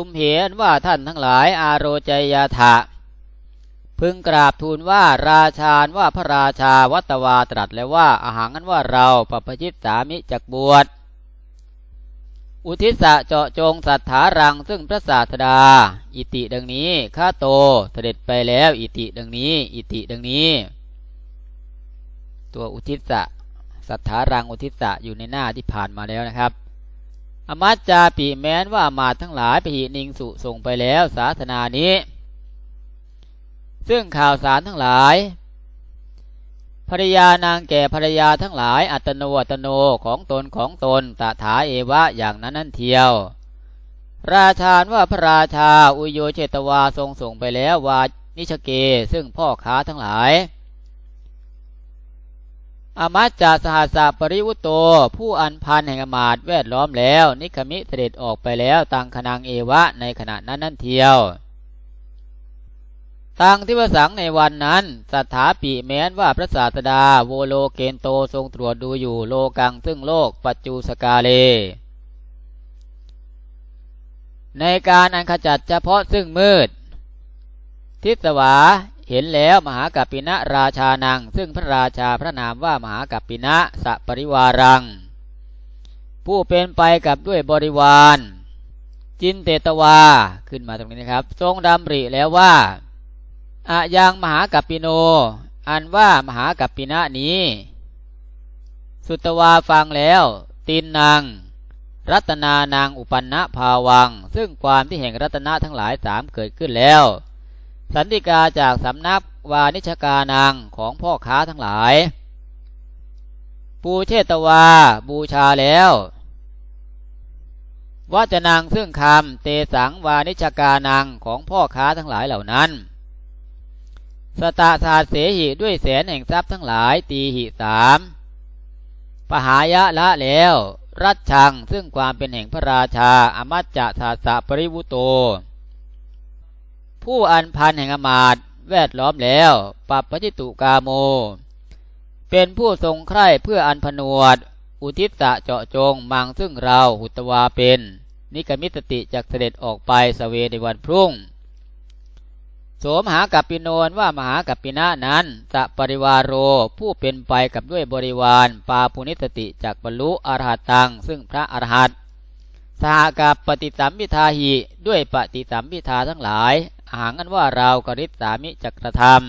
ตุมเหนว่าท่านทั้งหลายอาโรจยาถะพึงกราบทูลว่าราชาว่าพระราชาวัตวาตรัสแล้วว่าอาหารนั้นว่าเราปปชิตสามิจักบวช อุทิศะเจาะจงสัทธารังซึ่งพระศาสดา อิติดังนี้ข้าโตเสด็จไปแล้วอิติดังนี้ อิติดังนี้ ตัวอุทิศะสัทธารังอุทิศะอยู่ในหน้าที่ผ่านมาแล้วนะครับ อมัจจาปีแม้นว่ามาทั้งหลายไปหินิงสุส่งไปแล้วศาสนานี้ ซึ่งข่าวสารทั้งหลายภรยานางแก่ภรยาทั้งหลายอัตโนอัตโนของตนของตนตถาเอวะอย่างนั้นนั่นเทียว ราชาว่าพระราชาอุโยเจตวาทรงส่งไปแล้ววานิชเก ซึ่งพ่อค้าทั้งหลาย อมัจจาสหัสปริวุโต ผู้อันพันแห่งอมาตแวดล้อมแล้ว นิคมิเสด็จออกไปแล้วตังคนังเอวะในขณะนั้นนั่นเทียวตังที่พระสังในวันนั้นสัทธาปีแม้นว่าพระศาสดาโวโลเกนโตทรงตรวจดูอยู่โลกังซึ่งโลกปัจจุสกาเล ในการอันขจัดเฉพาะซึ่งมืด ทิศวา เห็นแล้วมหากัปปินะราชานัง ซึ่งพระราชาพระนามว่ามหากัปปินะสปริวารัง ผู้เป็นไปกับด้วยบริวาร จินเตตวาขึ้นมาตรงนี้นะครับ ทรงดำริแล้วว่าอะยังมหากัปปิโน อันว่ามหากัปปินะนี้ สุตวาฟังแล้ว ตินนางรัตนานางอุปันนะภาวัง ซึ่งความที่แห่งรัตนะทั้งหลายสามเกิดขึ้นแล้ว สันติกาจากสำนักวานิชกานางของพ่อค้าทั้งหลาย ปูเชตวาบูชาแล้วว่าจนางซึ่งคำเตสังวานิชกานางของพ่อค้าทั้งหลายเหล่านั้น สตาสาเสหิด้วยแสนแห่งทรัพย์ทั้งหลายตีหิสามปหายะละแล้ว รัชชังซึ่งความเป็นแห่งพระราชาอมัจจะสาสะปริวุโต ผู้อันพันแห่งอมาตแวดล้อมแล้วปัปปจิตุกาโม เป็นผู้ทรงใคร่เพื่ออันพนวด อุทิศะเจาะจงมังซึ่งเราหุตวาเป็น นิกมิตติจากเสด็จออกไปสเวในวันพรุ่ง โสมหากัปปิโนนว่ามหากัปปินะนั้นสัปริวารโรผู้เป็นไปกับด้วยบริวาร ปาปุนิสติจากบรรลุอรหัตตัง ซึ่งพระอรหัตสหกับปฏิสัมพิทาหิด้วยปฏิสัมพิทาทั้งหลาย หางันว่าเรากริษสามิจักรธรรม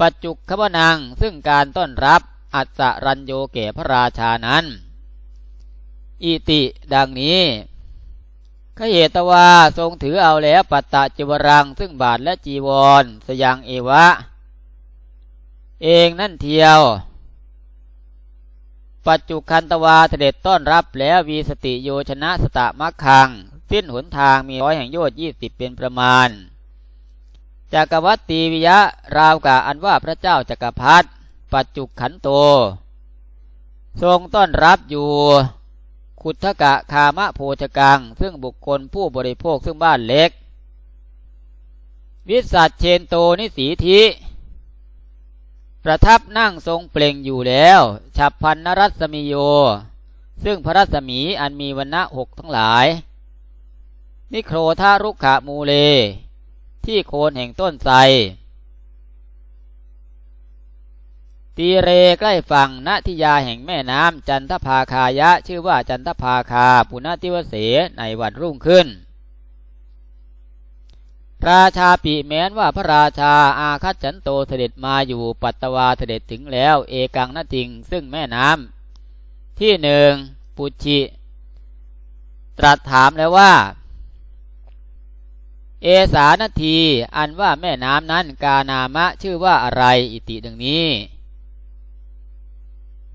ปัจจุขบนังซึ่งการต้อนรับอัศรัญโยเกพระราชานั้น อิติดังนี้ขเหตว่าทรงถือเอาแล้วปัตตะจิวรัง ซึ่งบาทและจีวร สยังเอวะ เองนั่นเทียว ปัจจุคันตวาเสด็จต้อนรับแล้ววีสติโยชนะสตะมักคัง สิ้นหนทางมีร้อยแห่งโยชน์ยี่สิบเป็นประมาณจักรวัตตีวิยะราวกะอันว่าพระเจ้าจักรพรรดิปัจจุขันโต ทรงต้อนรับอยู่ขุทกะคามะโพชกัง ซึ่งบุคคลผู้บริโภคซึ่งบ้านเล็ก วิสัชเชนโตนิสีทิประทับนั่งทรงเปล่งอยู่แล้ว ฉับพันนรัศมีโย ซึ่งพระรัศมีอันมีวันณะหกทั้งหลาย นิโครธารุขะมูเล ที่โคนแห่งต้นไทรตีเรใกล้ฝั่งณทิยาแห่งแม่น้ำจันทภาคายะ ชื่อว่าจันทภาคาปุณติวเสในวันรุ่งขึ้น ราชาปีแม้นว่าพระราชาอาคัตจันโตเสด็จมาอยู่ปัตตวาเสด็จถึงแล้ว เอกังนจริงซึ่งแม่น้ำที่หนึ่งปุชิ ตรัสถามแล้วว่า เอสานทีอันว่าแม่น้ำนั้นกานามะชื่อว่าอะไรอิติดังนี้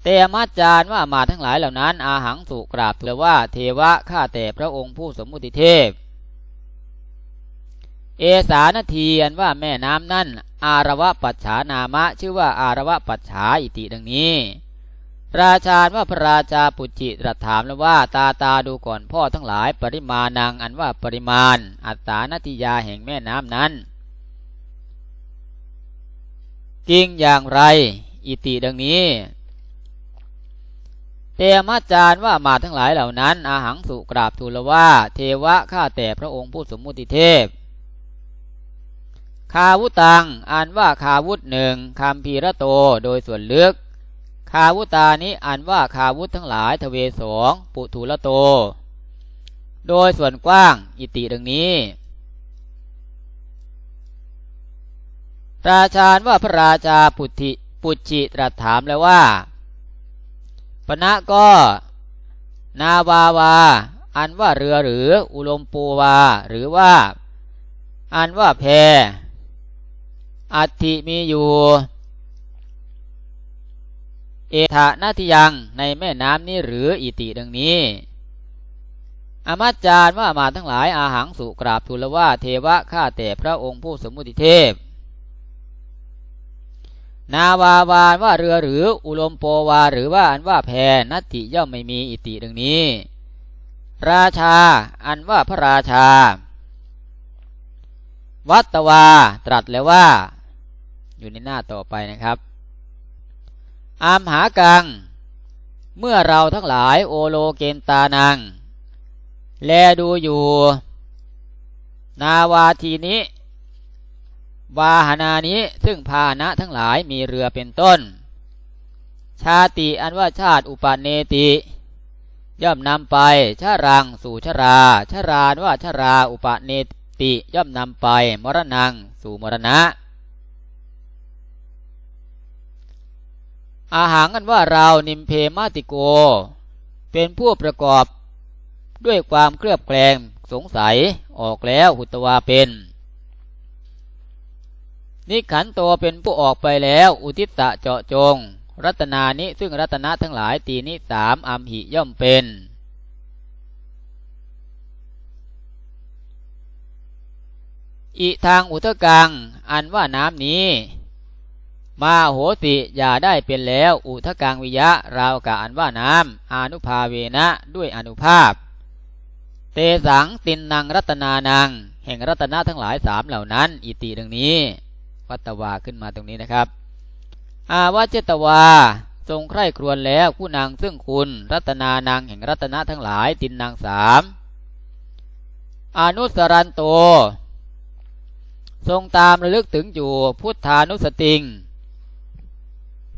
เตมัจจารว่ามาทั้งหลายเหล่านั้น อาหังสุกราบทูลว่าเทวะข้าแต่พระองค์ผู้สมมุติเทพ เอสานทีอันว่าแม่น้ำนั่นอารวะปัจฉานามะ ชื่อว่าอารวะปัจฉาอิติดังนี้ ราชาว่าพระราชาปุจิตรัสถามแล้วว่าตาตาดูก่อนพ่อทั้งหลายปริมาณังอันว่าปริมาณ อัตตานติยาแห่งแม่น้ำนั้นจริงอย่างไร อิติดังนี้เตมาจารว่ามาทั้งหลายเหล่านั้น อาหังสุกราบทูลว่า เทวะข้าแต่พระองค์ผู้สมมุติเทพ คาวุตังอ่านว่าคาวุธหนึ่งคำพีระโตโดยส่วนลึก คาวุตานี้อ่านว่าคาวุธทั้งหลายทเวสองปุถุละโต โดยส่วนกว้างอิติดังนี้ราชาญว่าพระราชาปุถิปุจิตรัสถามแล้วว่าปณะก็ นาวาวา อันว่าเรือหรืออุลมปูวา หรือว่า อันว่าแพอัติมีอยู่ เอธานาทิยังในแม่น้ำนี้หรืออิติดังนี้ อามาจาร์ว่ามาทั้งหลายอาหังสุกราบทูลว่าเทวะข้าแต่พระองค์ผู้สมมุติเทพ นาวาวานว่าเรือหรืออุลมโปวาหรือว่าอันว่าแพนัตติย่อมไม่มีอิติดังนี้ ราชาอันว่าพระราชา วัตวาตรัสแล้วว่า อยู่ในหน้าต่อไปนะครับ อามหากัง เมื่อเราทั้งหลายโอโลเกนตานัง แลดูอยู่ นาวาทีนี้ วาหนานี้ซึ่งพาหนะทั้งหลายมีเรือเป็นต้น ชาติอันว่าชาติอุปเนติ ย่อมนำไปชารังสู่ชรา ชารานว่าชาราอุปเนติ ย่อมนำไปมรณงสู่มรณะ อาหารกันว่าเรานิมเพมาติโก เป็นผู้ประกอบด้วยความเคลือบแคลงสงสัยออกแล้วหุตวาเป็น นิขันโตเป็นผู้ออกไปแล้ว อุทิศะเจาะจง รัตนานิซึ่งรัตนะทั้งหลายตีนิสามอัมหิย่อมเป็น อีทางอุทกัง อันว่าน้ำนี้ มาโหติอย่าได้เป็นแล้ว อุทกังวิยะราวกะอันว่าน้ำอนุภาเวนะด้วยอนุภาพ เตสังตินนางรัตนานัง แห่งรัตนะทั้งหลายสามเหล่านั้น อิติดังนี้ วัตวาขึ้นมาตรงนี้นะครับ อาวาเจตวาทรงใคร่ครวญแล้วผู้นางซึ่งคุณ รัตนานางแห่งรัตนะทั้งหลายตินนางสามอนุสรันโต ทรงตามระลึกถึงอยู่พุทธานุสติง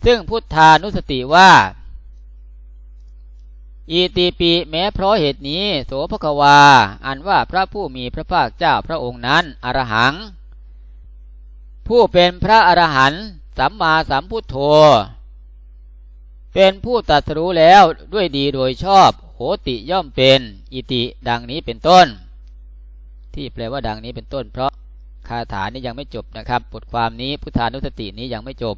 ซึ่งพุทธานุสติว่า อีตีปีแม้เพราะเหตุนี้ โสภควา อันว่าพระผู้มีพระภาคเจ้าพระองค์นั้นอรหัง ผู้เป็นพระอรหันต์สัมมาสัมพุทโธ เป็นผู้ตัดสู้แล้วด้วยดีโดยชอบ โหติย่อมเป็น อิติดังนี้เป็นต้น ที่แปลว่าดังนี้เป็นต้น เพราะคาถานี้ยังไม่จบนะครับ บทความนี้พุทธานุสตินี้ยังไม่จบ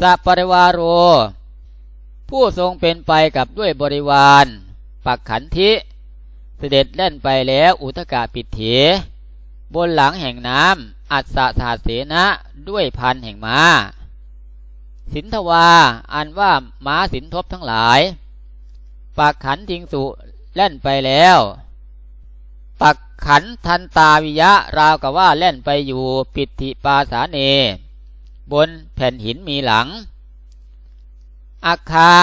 สัปริวารโร ผู้ทรงเป็นไปกับด้วยบริวาร ปักขันธิ เสด็จเล่นไปแล้วอุทกาปิดเถ บนหลังแห่งน้ำอัศสาเสนะด้วยพันแห่งมา้า สินทวา อันว่าม้าสินทบทั้งหลาย ปักขันทิงสุเล่นไปแล้ว ปักขันทันตาวิยะราวกับว่าเล่นไปอยู่ปิติปาสาเน บนแผ่นหินมีหลัง อาคา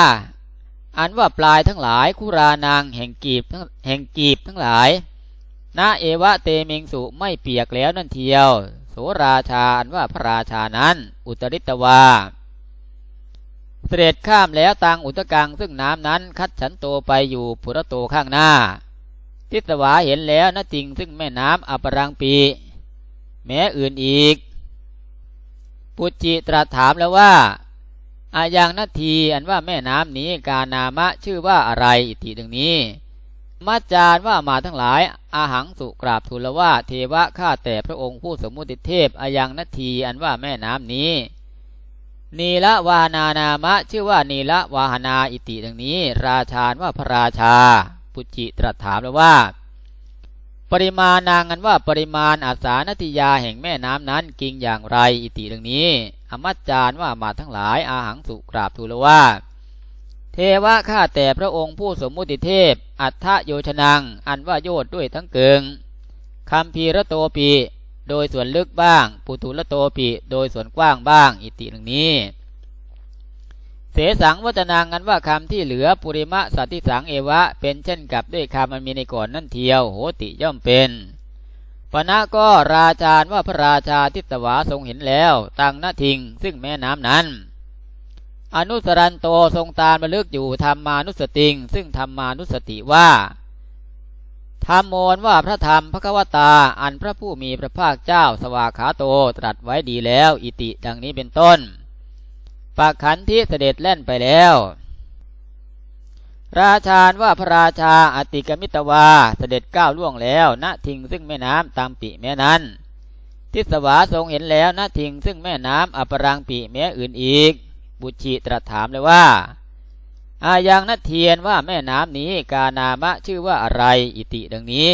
อันว่าปลายทั้งหลายคุรานางแห่งกีบแห่งกีบทั้งหลายนาเอวะเตเมงสุไม่เปียกแล้วนั่นเทียว โสราชาอันว่าพระราชานั้น อุตริตวาเสด็จข้ามแล้วตังอุตกังซึ่งน้ำนั้นคัดฉันโตไปอยู่พุระโตข้างหน้า ทิสวาเห็นแล้วนะจริงซึ่งแม่น้ำอปรังปี แม้อื่นอีก ปุจิตรัสถามแล้วว่าอายังนาทีอันว่าแม่น้ำนี้กานามะชื่อว่าอะไรอิติดังนี้มัจจารว่ามาทั้งหลาย อาหังสุกราบทูลว่าเทวะข้าแต่พระองค์ผู้สมมุติเทพอายังนาทีอันว่าแม่น้ำนี้ นีละวานานามะชื่อว่านีละวาหนาอิติดังนี้ ราชาว่าพระราชา ปุจิตรัสถามแล้วว่า ปริมาณนางกันว่าปริมาณอาสานติยาแห่งแม่น้ำนั้นกิงอย่างไรอิติดังนี้ อมัจจารว่ามาทั้งหลายอาหังสุกราบทูลว่า เทวะข้าแต่พระองค์ผู้สมมุติเทพ อัฏฐโยชนัง อันว่าโยดด้วยทั้งเกิงคำพีระโตปีโดยส่วนลึกบ้าง ปุถุระโตปีโดยส่วนกว้างบ้าง อิติหนึ่องนี้ เสสังวัจนางันว่าคำที่เหลือปุริมะสัตติสังเอวะ เป็นเช่นกับด้วยคำมันมีในก่อนนั่นเทียว โหติย่อมเป็นปณะก็ราชาว่าพระราชาทิตวาทรงเห็นแล้ว ตังนทิง ซึ่งแม่น้ำนั้น อนุสรันโตทรงตามระลึกอยู่ธรรมานุสติง ซึ่งธรรมานุสติว่าธรรมโมนว่าพระธรรมพระควตาอันพระผู้มีพระภาคเจ้าสวากขาโตตรัสไว้ดีแล้ว อิติดังนี้เป็นต้น ปากขันที่เสด็จแล่นไปแล้ว ราชาว่าพระราชาอติกมิตวาเสด็จก้าวล่วงแล้วณทิงซึ่งแม่น้ำตามปีแม่นั้น ทิสวาทรงเห็นแล้วณทิงซึ่งแม่น้ำอปรังปีแม่อื่นอีก บุชีตรัสถามเลยว่าอายังนัเทียนว่าแม่น้ำนี้กานามะชื่อว่าอะไรอิติดังนี้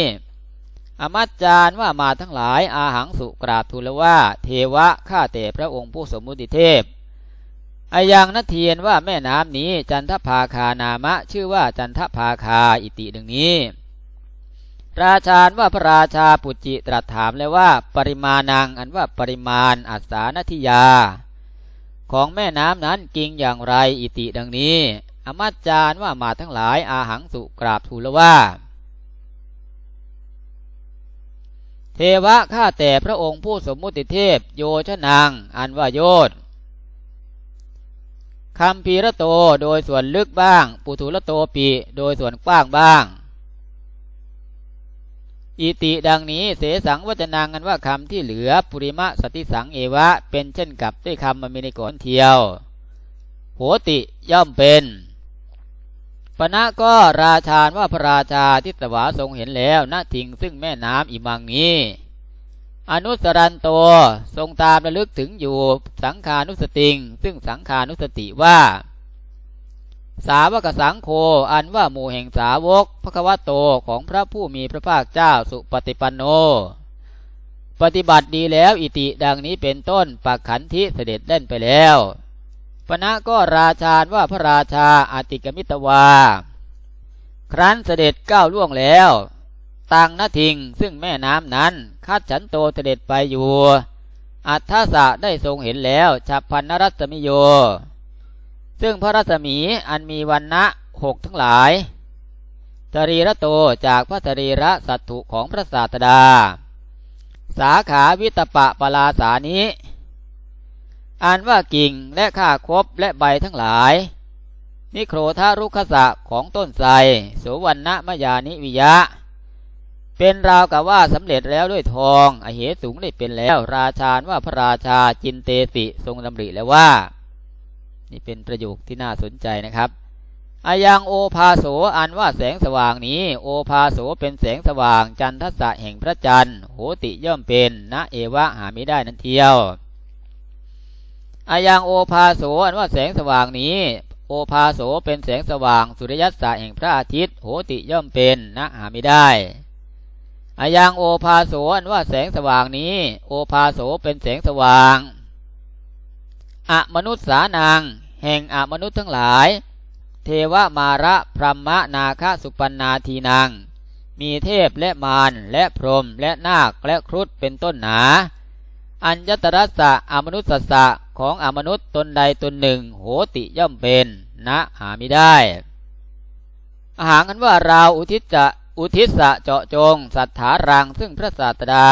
อมัจจารว่ามาทั้งหลายอาหังสุกราบทูลว่า เทวะข้าแต่พระองค์ผู้สมมุติเทพ อายังนัเทียนว่าแม่น้ำนี้จันทภาคานามะ ชื่อว่าจันทภาคาอิติดังนี้ราชาว่าพระราชาปุจิตรัสถามเลยว่า ปริมาณังอันว่าปริมาณอัศานทิยา ของแม่น้ำนั้นกิงอย่างไรอิติดังนี้ อมัจารว่ามาทั้งหลายอาหังสุกราบทูลว่า เทวะข้าแต่พระองค์ผู้สมมุติเทพ โยชนางอันว่าโยธ คำพีระโตโดยส่วนลึกบ้าง ปุถุระโตปีโดยส่วนกว้างบ้าง อิติดังนี้เสสังวัจนางันว่าคำที่เหลือปุริมะสติสังเอวะ เป็นเช่นกับด้วยคำมันมีในก่อนเทียวโหติย่อมเป็นปณะก็ราชาว่าพระราชาทิสวาทรงเห็นแล้วณทิงซึ่งแม่น้ำอิมังนี้ อนุสรันโตทรงตามระลึกถึงอยู่สังขานุสติง ซึ่งสังขานุสติว่า สาวกสังโฆอันว่าหมู่แห่งสาวกพระควโตของพระผู้มีพระภาคเจ้าสุปฏิปันโน ปฏิบัติดีแล้วอิติดังนี้เป็นต้นปักขันธิเสด็จเล่นไปแล้วปณะก็ราชาว่าพระราชาอาติกมิตวา ครั้นเสด็จก้าวล่วงแล้ว ตังนาทิงซึ่งแม่น้ำนั้นคัดฉันโตเสด็จไปอยู่ อัทธสะได้ทรงเห็นแล้วฉับพันนรัศมิโย ซึ่งพระรัศมีอันมีวันณะหกทั้งหลายสรีระโตจากพระสรีระสัตถุของพระศาสดา สาขาวิตปะปลาสานี้อันว่ากิ่งและข้าคบและใบทั้งหลาย นิโครธารุขสะของต้นไทรโสวันนะมยานิวิยะ เป็นราวกับว่าสำเร็จแล้วด้วยทองอเหสูงได้เป็นแล้วราชาว่าพระราชาจินเตสิทรงดำริแล้วว่า นี่เป็นประโยคที่น่าสนใจนะครับอายังโอภาโสอันว่าแสงสว่างนี้ โอภาโสเป็นแสงสว่างจันทสะแห่งพระจันทร์โหติย่อมเป็นณเอวะหาไม่ได้นั้นเทียวอายังโอภาโสอันว่าแสงสว่างนี้ โอภาโสเป็นแสงสว่างสุริยัสะแห่งพระอาทิตย์โหติย่อมเป็นณหาไม่ได้ อายังโอภาโสอันว่าแสงสว่างนี้ โอภาโสเป็นแสงสว่างอะมนุษย์สานางแห่งอะมนุษย์ทั้งหลาย เทวมาระพรหมนาคสุปันนาทีนางมีเทพและมารและพรหมและนาคและครุฑเป็นต้นหนา อัญญตรัสสะอมนุษสะของอมนุษย์ตนใดตนหนึ่ง โหติย่อมเป็น นะหาไม่ได้อาหารกันว่าเราอุทิศจะ อุทิศะเจาะจง สัทธารังซึ่งพระศาสดา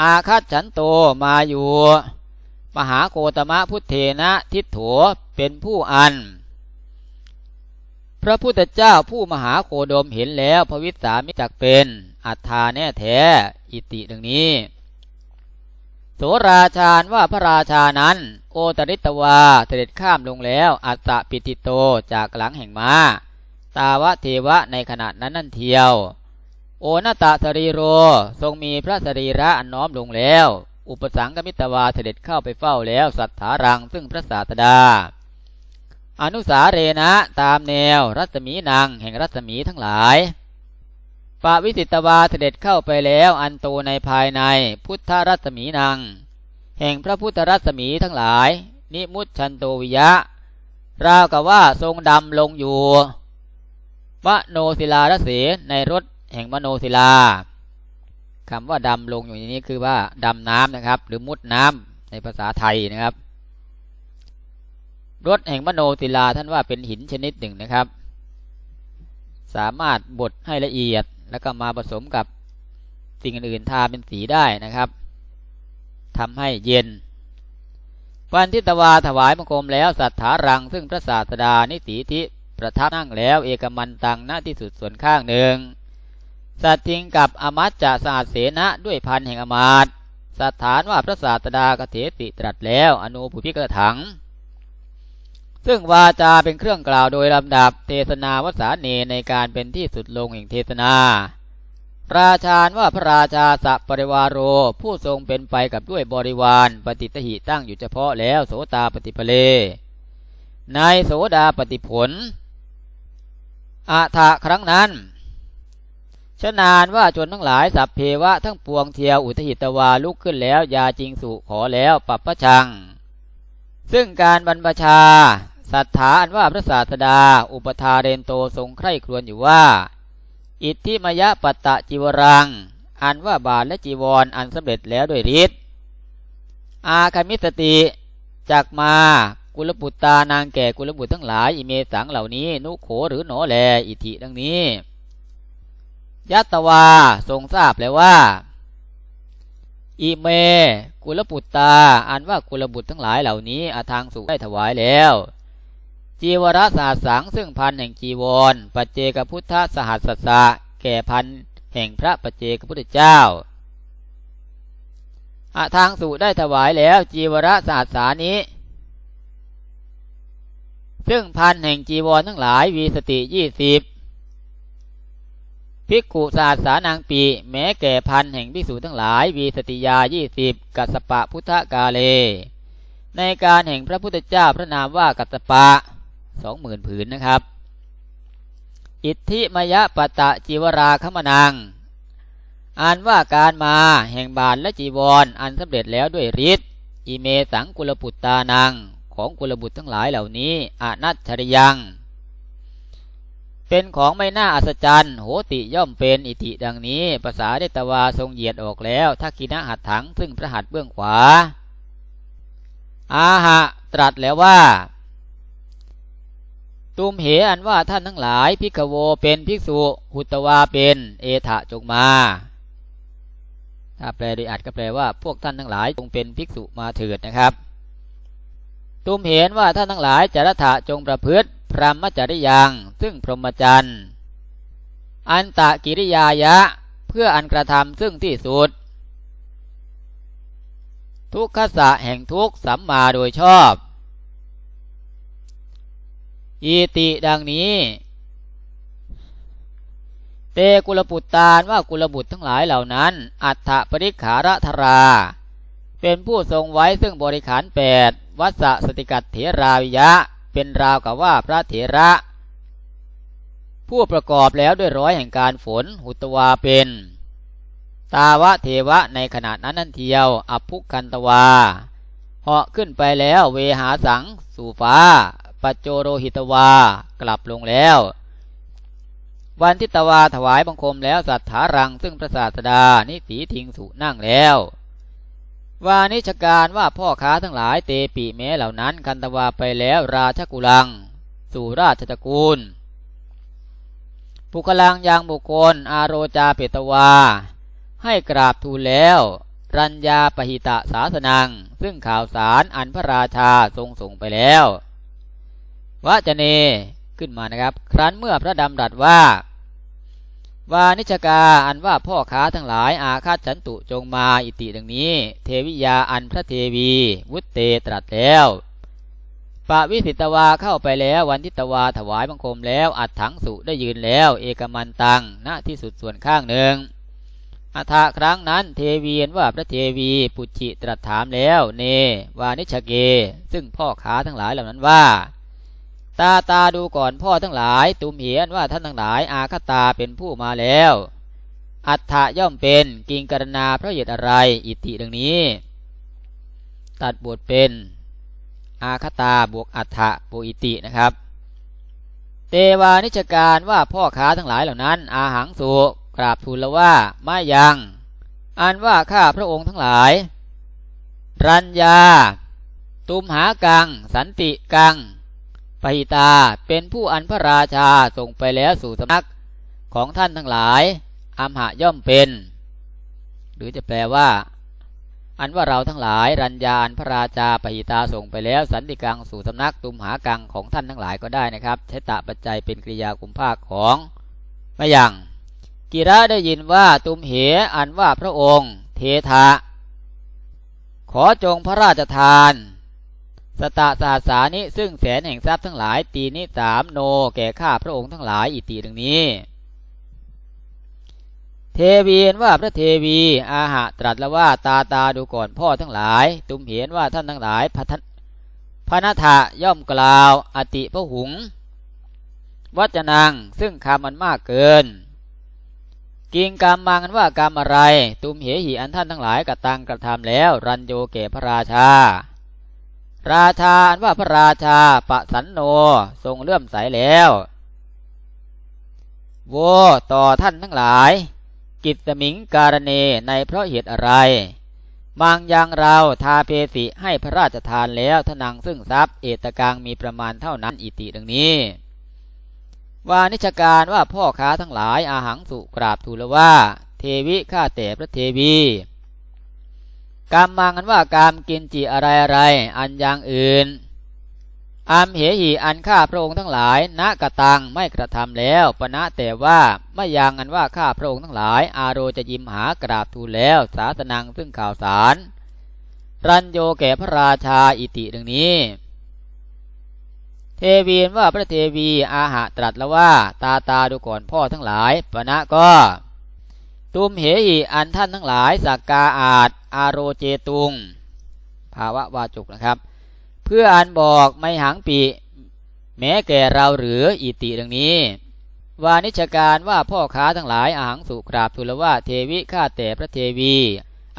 อาคาฉันโตมาอยู่ มหาโคตมะพุทเทนะทิฏฐวเป็นผู้อัน พระพุทธเจ้าผู้มหาโคดมเห็นแล้วพระวิสามิจักเป็นอัฏฐาแน่แท้อิติดังนี้โสราชาว่าพระราชานั้น โอตริตวาเสด็จข้ามลงแล้ว อัตตปิติโตจากหลังแห่งมา้า ตาวะเทวะในขณะนั้นนั่นเทียว โอนาตาสรีโรทรงมีพระสรีระอันน้อมลงแล้ว อุปสังกมิตวาเสด็จเข้าไปเฝ้าแล้วสัทธารังซึ่งพระศาสดา อนุสาเรนะตามแนวรัศมีนางแห่งรัศมีทั้งหลายปาวิสิตวาเสด็จเข้าไปแล้วอันโตในภายในพุทธรัศมีนางแห่งพระพุทธรัศมีทั้งหลาย นิมุตชันโตวิยะ ราวกับว่าทรงดำลงอยู่ มโนศิลาระเสในรถแห่งมโนศิลาคำว่าดำลงอยู่ในนี้คือว่าดำน้ำนะครับ หรือมุดน้ำในภาษาไทยนะครับ รถแห่งมโนศิลาท่านว่าเป็นหินชนิดหนึ่งนะครับ สามารถบดให้ละเอียดแล้วก็มาผสมกับสิ่งอื่นๆทาเป็นสีได้นะครับทำให้เย็นวันทิตวาถวายมังคมแล้วสัทธารัง ซึ่งพระศาสดานิสีทิ ประทับนั่งแล้วเอกมันตังหน้าที่สุดส่วนข้างหนึ่ง สัตทิงกับอมัจจะสาเสนะด้วยพันแห่งอมาตสัทฐานว่าพระศาสดากเถติตรัสแล้วอนุภูพิกระถัง ซึ่งวาจาเป็นเครื่องกล่าวโดยลำดับเทศนาวสาเนในการเป็นที่สุดลงแห่งเทศนาราชาว่าพระราชาสัปริวารโร ผู้ทรงเป็นไปกับด้วยบริวาร ปฏิตหิตั้งอยู่เฉพาะแล้วโสตาปฏิเพเลในโสดาปฏิผล อาถะครั้งนั้นชนานว่าจนทั้งหลายสัพเพวะทั้งปวงเทียวอุทหิตวาลุกขึ้นแล้ว ยาจริงสุขอแล้วปัปปะชัง ซึ่งการบรรพชาสัทธาอันว่าพระศาสดา อุปทาเรนโตทรงใคร่ครวญอยู่ว่า อิทธิมยะปัตตะจิวรัง อันว่าบาทและจีวรออันสำเร็จแล้วด้วยฤทธิ์อาคามิสติจากมา กุลบุตตานางแก่กุลบุตรทั้งหลายอิเมสังเหล่านี้ นุโขหรือหนอแล อิทิดังนี้ยัตวาทรงทราบแล้วว่าอิเม กุลบุตตา อันว่ากุลบุตรทั้งหลายเหล่านี้อาทางสุได้ถวายแล้ว จีวรศาสสังซึ่งพันแห่งจีวร ปัจเจกพุทธสหัสสะแก่พันแห่งพระปัจเจกพุทธเจ้าอาทางสุได้ถวายแล้วจีวรศาสานี้ ซึ่งพันแห่งจีวรทั้งหลายวีสติยี่สิบภิกขุศาสานางปีแม้แก่พันแห่งภิกษุทั้งหลายวีสติยายี่สิบกัสปะพุทธกาเล ในการแห่งพระพุทธเจ้าพระนามว่ากัสปะสองหมื่นผืนนะครับ อิทธิมยะปะตะจีวราคมนังอ่านว่าการมาแห่งบาทและจีวรออันสำเร็จแล้วด้วยฤทธิ์อิเมสังกุลปุตตานัง ของกุลบุตรทั้งหลายเหล่านี้อนัตชริยัง เป็นของไม่น่าอัศจรรย์โหติย่อมเป็นอิติดังนี้ ภาษาเดตวาทรงเหยียดออกแล้วทักกินะหัดถังซึ่งพระหัตเบื้องขวา อาหะตรัสแล้วว่าตุมเหอันว่าท่านทั้งหลายพิกโวเป็นภิกษุ หุตวาเป็นเอถะจงมา ถ้าแปลโดยอัดก็แปลว่าพวกท่านทั้งหลายจงเป็นภิกษุมาเถิดนะครับ ตุมเห็นว่าท่านทั้งหลายจรถะจงประพฤติ พรหมจริยังซึ่งพรหมจรรย์อันตะกิริยายะ เพื่ออันกระทำซึ่งที่สุด ทุกขสะแห่งทุกสัมมาโดยชอบอิติดังนี้ เตกุลบุตรตาลว่ากุลบุตรทั้งหลายเหล่านั้น อัฏฐปริขารธรา เป็นผู้ทรงไว้ซึ่งบริขารแปดวัสสติกัตเถราวิยะ เป็นราวกับว่าพระเถระ ผู้ประกอบแล้วด้วยร้อยแห่งการฝนหุตวาเป็น ตาวะเทวะในขณะนั้นนั่นเทียวอภุกันตวาเหาะขึ้นไปแล้วเวหาสังสู่ฟ้าปัจโจโรหิตวากลับลงแล้ว วันทิตวาถวายบังคมแล้วสัทธารังซึ่งพระศาสดานิสีทิงสุนั่งแล้ว วานิชการว่าพ่อค้าทั้งหลายเตปีแม้เหล่านั้นคันตวาไปแล้วราชกุลัง สู่ราชตระกูลปุกลังยางบุคคล อาโรจาเปตวา ให้กราบทูลแล้ว รัญญาปหิตะสาสนัง ซึ่งข่าวสารอันพระราชาทรงส่งไปแล้ววะจะเนขึ้นมานะครับ ครั้นเมื่อพระดำรัสว่า วานิชกาอันว่าพ่อค้าทั้งหลายอาคาตฉันตุจงมาอิติดังนี้ เทวิยาอันพระเทวี วุตเตตรัสแล้วปะวิสิตวาเข้าไปแล้ววันทิตวาถวายบังคมแล้ว อัดถังสุได้ยืนแล้ว เอกมันตังณที่สุดส่วนข้างหนึ่งอัฐาครั้งนั้นเทวีนว่าพระเทวีปุจิตรัสถามแล้ว เนวานิชเก ซึ่งพ่อค้าทั้งหลายเหล่านั้นว่า ตาตาดูก่อนพ่อทั้งหลาย ตุมเหียนว่าท่านทั้งหลาย อาคตาเป็นผู้มาแล้ว อัฏฐย่อมเป็นกิงกรณาเพราะเหตุอะไร อิติดังนี้ ตัดบทเป็น อาคตาบวกอัฏฐบวกอิตินะครับ เตวานิชการว่าพ่อค้าทั้งหลายเหล่านั้น อาหังสุกราบทูลแล้วว่าไม่ยังอันว่าข้าพระองค์ทั้งหลาย รัญญา ตุมหากัง สันติกัง ปหิตาเป็นผู้อันพระราชาส่งไปแล้วสู่สำนักของท่านทั้งหลายอัมหะย่อมเป็น หรือจะแปลว่า อันว่าเราทั้งหลายรัญญาอันพระราชาปหิตาส่งไปแล้ว สันติกังสู่สำนักตุมหากังของท่านทั้งหลายก็ได้นะครับ ใช้ตะปัจจัยเป็นกริยากุมภาคของไม่ยังกิระได้ยินว่าตุมเหอันว่าพระองค์ เทธะขอจงพระราชทาน สตะสาสานิซึ่งแสนแห่งทรัพย์ทั้งหลาย ตีนิสามโน แก่ข้าพระองค์ทั้งหลายอิติดังนี้ เทวีนว่าพระเทวี อาหะตรัสแล้วว่าตาตาดูก่อนพ่อทั้งหลาย ตุมเห็นว่าท่านทั้งหลายพัทพนัทะย่อมกล่าว อติพระหุง วัจนังซึ่งคำมันมากเกิน กิงกรรมมังว่ากรรมอะไร ตุมเหหิอันท่านทั้งหลายกระตังกระทำแล้ว รันโยเกพระราชา ราชาว่าพระราชาปะสันโนทรงเลื่อมใสแล้วโวต่อท่านทั้งหลาย กิตมิงการเนในเพราะเหตุอะไร บางอย่างเราทาเพสิให้พระราชทานแล้วทนังซึ่งทรัพย์เอตกังมีประมาณเท่านั้นอิติดังนี้ วานิชการว่าพ่อค้าทั้งหลายอาหังสุกราบทูลว่า เทวิข้าแต่พระเทวี กรรมมังันว่ากรรมกินจีอะไรอะไร อันอย่างอื่นอัมเหหีอันข้าพระองค์ทั้งหลายณกะตังไม่กระทำแล้วปณะแต่ว่าไม่ยังอันว่าข้าพระองค์ทั้งหลาย อาโรจะยิมหากราบทูลแล้ว สาสนังซึ่งข่าวสาร รันโยแก่พระราชาอิติดังนี้ เทวีนว่าพระเทวีอาหะตรัสแล้วว่า ตาตาดูก่อนพ่อทั้งหลายปณะก็ ตุมเหหีอันท่านทั้งหลายสักกาอาจ อาโรเจตุง ภาวะวาจุกนะครับ เพื่ออันบอกไม่หังปีแม้แก่เราหรืออิติดังนี้ วานิชการว่าพ่อค้าทั้งหลายอาหังสุกราบทูลว่าเทวิข้าแต่พระเทวี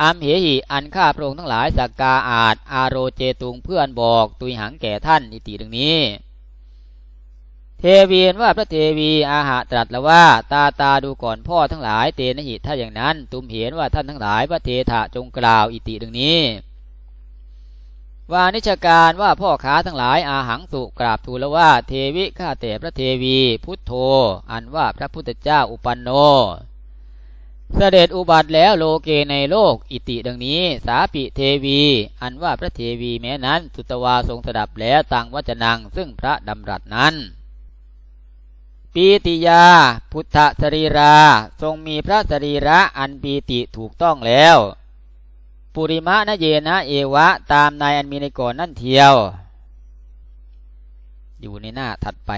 อัมเหหิอันข้าพระองค์ทั้งหลายสักกาอาจอาโรเจตุงเพื่อนบอกตุยหังแก่ท่านอิติดังนี้ เทวีนว่าพระเทวีอาหะตรัสแล้วว่า ตาตาดูก่อนพ่อทั้งหลายเตนหิถ้าอย่างนั้น ตุมเห็นว่าท่านทั้งหลายพระเทถะจงกล่าวอิติดังนี้วานิชการว่าพ่อค้าทั้งหลายอาหังสุกราบทูลว่า เทวิข้าแต่พระเทวีพุทโธ อันว่าพระพุทธเจ้าอุปันโน เสด็จอุบัติแล้วโลเกในโลกอิติดังนี้ สาปิเทวี อันว่าพระเทวีแม้นั้นสุตวาทรงสดับแล้วตังวัจนังซึ่งพระดำรัสนั้น ปีติยา พุทธสรีรา ทรงมีพระสรีระอันปีติถูกต้องแล้ว ปุริมะนะเยนะเอวะ ตามนายอันมีในก่อนนั่นเทียว อยู่ในหน้าถัดไป